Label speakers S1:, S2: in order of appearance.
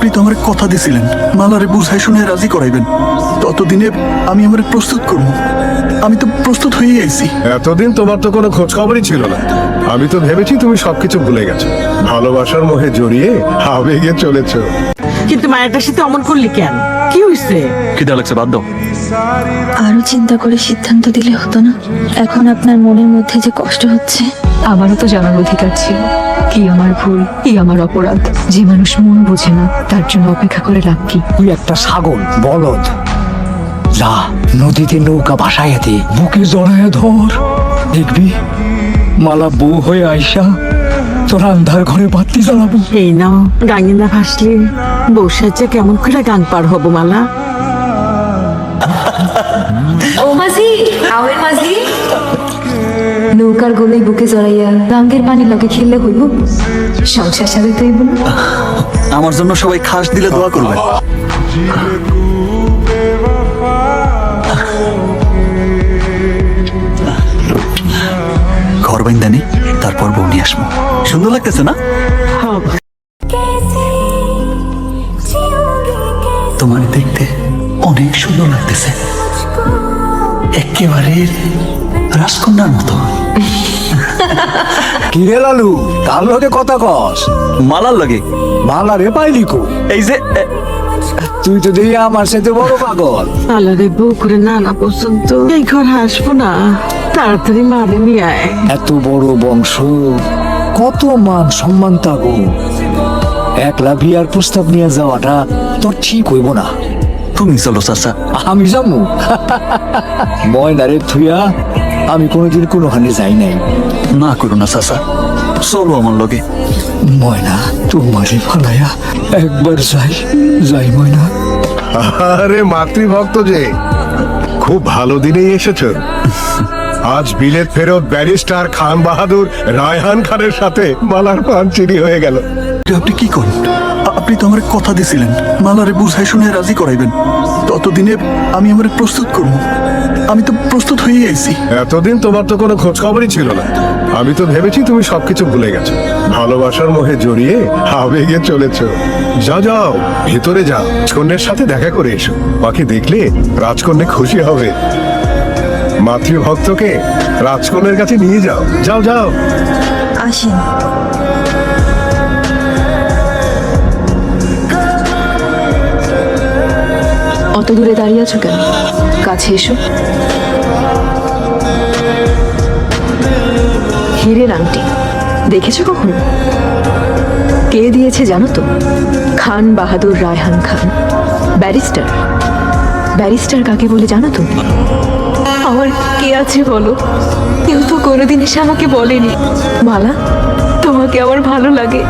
S1: আপনি তো আমার কথা দিছিলেন। মালারে বুঝাই শুনে রাজি করাইবেন। ততদিনে আমি আমার প্রস্তুত করব। আমি তো প্রস্তুত হয়ে আইছি।
S2: এতদিন তোমার তো কোনো খোঁজ খবরই ছিল না। আমি তো ভেবেছি তুমি সবকিছু ভুলে গেছো। ভালোবাসার মোহে জড়িয়ে আবেগে চলেছ।
S3: কিন্তু মায়াটার সাথে অমন করলি কেন? কি হয়েছে
S1: খিদা লাগছে বাদ দাও।
S4: আরও চিন্তা করে সিদ্ধান্ত দিলে হতো না? এখন আপনার মনের মধ্যে যে কষ্ট হচ্ছে
S5: আমারও তো জানার অধিকার ছিল। কি আমার ভুল কি আমার অপরাধ? যে মানুষ মন বোঝে না তার জন্য অপেক্ষা করে লাভ কি?
S6: তুই একটা ছাগল বলদ। যা নদীতে নৌকা ভাসাইয়া দে বুকে জড়াইয়া ধর। দেখবি মালা বউ হয়ে আইসা তোর আন্ধার ঘরে বাতি জ্বালাবো।
S3: এই নাও না ভাসলি। বৌসাজ্জা কেমন করে গান পার হব মালা?
S5: ও মাঝি আওয়ের মাঝি। নৌকার গোলে বুকে জড়াইয়া রঙের পানি লগে খেললে হইব। সংসার সাথে তৈব
S1: আমার জন্য সবাই খাস দিলে দোয়া করবেন। ঘর বাইন্দানি তারপর বউ নিয়ে আসব সুন্দর লাগতেছে না? তোমার দেখতে অনেক সুন্দর লাগতেছে। একেবারে রাজকন্যার মতো।
S6: কিরে লালু কার লগে কথা কস।
S1: মালার লাগে?
S6: মালা রে পাইলি কো
S1: এই যে
S6: তুই তো দেখি আমার সাথে বড় পাগল।
S3: আলারে বউ করে না না পর্যন্ত এই ঘর আসব না তাড়াতাড়ি মারে নিয়ে আয়।
S6: এত বড় বংশ কত মান সম্মান তাগো একলা বিয়ার প্রস্তাব নিয়ে যাওয়াটা তোর ঠিক হইব না।
S1: তুমি চলো চাচা।
S6: আমি যাব ময়নারে থুইয়া আমি কোনোদিন কোনো কোনোখানে যাই নাই।
S1: না করো না চাচা। চলো আমার লগে।
S6: ময়না তোমারে ফালাইয়া একবার যাই। যাই ময়না।
S2: আরে মাতৃভক্ত যে। খুব ভালো দিনেই এসেছ। আজ বিলেত ফেরত ব্যারিস্টার খান বাহাদুর রায়হান খানের সাথে মালার পান চিনি হয়ে গেল।
S1: এটা আপনি কি করেন? আপনি তো আমার কথা দিছিলেন। মালারে বুঝাই শুনে রাজি করাইবেন। ততদিনে আমি আমার প্রস্তুত করব। আমি তো প্রস্তুত হয়ে আইছি।
S2: এতদিন তোমার তো কোনো খোঁজ খবরই ছিল না। আমি তো ভেবেছি তুমি সবকিছু ভুলে গেছো। ভালোবাসার মোহে জড়িয়ে আবেগে চলেছ। যা যাও ভেতরে যাও। রাজকন্যের সাথে দেখা করে এসো। বাকি দেখলে রাজকন্যা খুশি হবে। মাতৃভক্তকে রাজকন্যের কাছে নিয়ে যাও। যাও যাও।
S4: আসেন।
S5: দূরে দাঁড়িয়ে আছো কেন? কাছে এসো। হীরের আংটি, দেখেছ কখনো? কে দিয়েছে জানো তো? খান বাহাদুর রায়হান খান। ব্যারিস্টার। ব্যারিস্টার কাকে বলে জানো তো? আমার কে আছে বলো? কেউ তো কোনোদিন এসে আমাকে বলেনি। মালা, তোমাকে আমার ভালো লাগে।